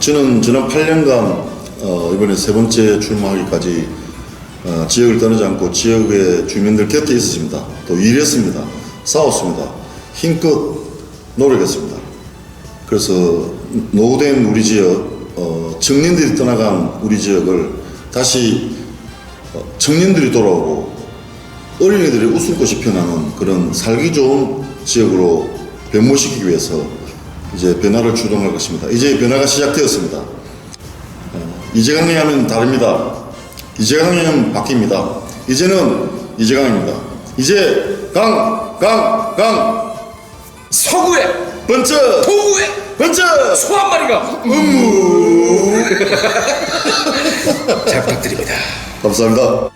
저는 지난 8년간 어, 이번에 세 번째 출마하기까지 어, 지역을 떠나지 않고 지역의 주민들 곁에 있었습니다. 또 일했습니다. 싸웠습니다. 힘껏 노력했습니다. 그래서 노후된 우리 지역, 어, 청년들이 떠나간 우리 지역을 다시 어, 청년들이 돌아오고 어린이들의 웃음꽃이 피어나는 그런 살기 좋은 지역으로 변모시키기 위해서 이제 변화를 주동할 것입니다. 이제 변화가 시작되었습니다. 어, 이재강이 하면 다릅니다. 이재강이 하면 바뀝니다. 이제는 이재강입니다. 이제 강, 강, 강, 서구에 번쩍, 동구에 번쩍! 소 한 마리가 잘 부탁드립니다. 감사합니다.